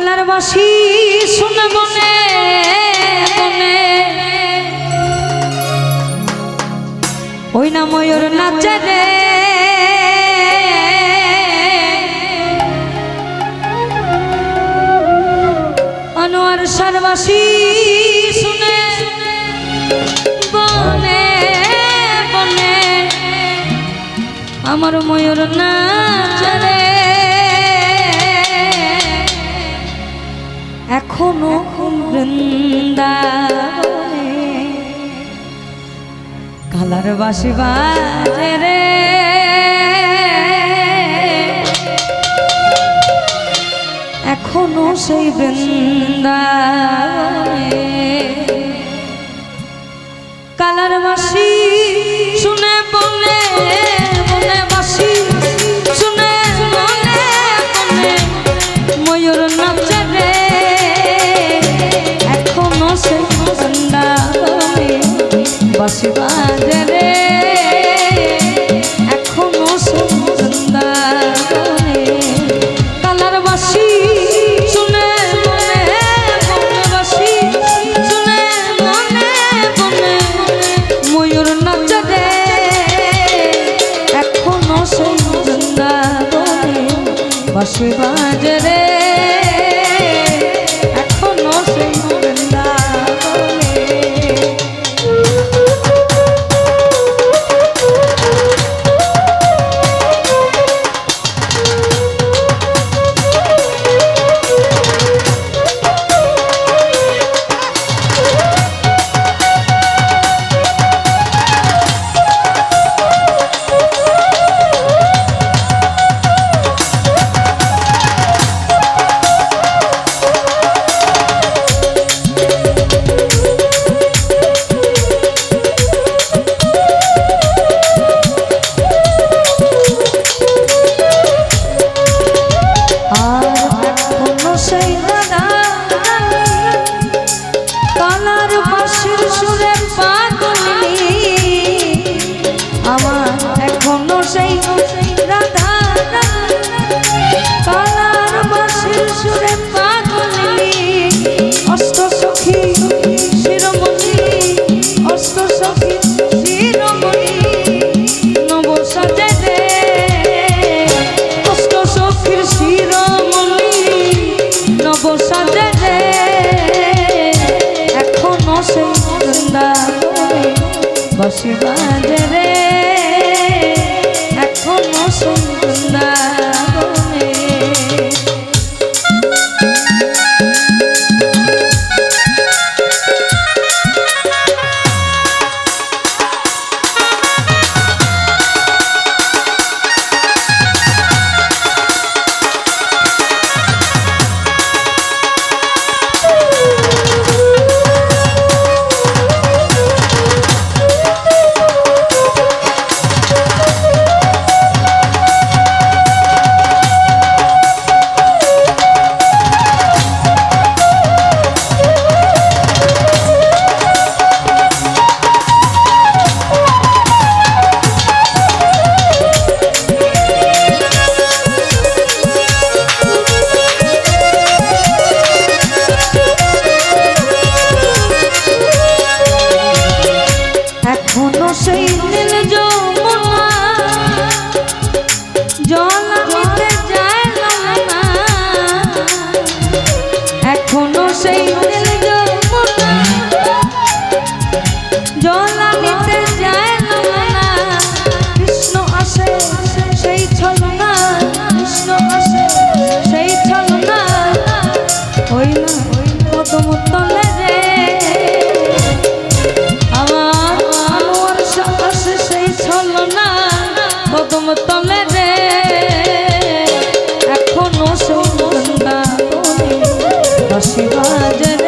বাংলার বাসি, শুনে মনে মনে। ওই না ময়ূর নাচে আনোয়ার সারবাসি শুনে বনে বনে আমার ময়ূর নাচে রে। অনুকূল বৃন্দাবনে। কালার বাসি রে। এখনও সেই বৃন্দাবনে। কালার বাসী বাসে বাজারে বসিবাদের राजन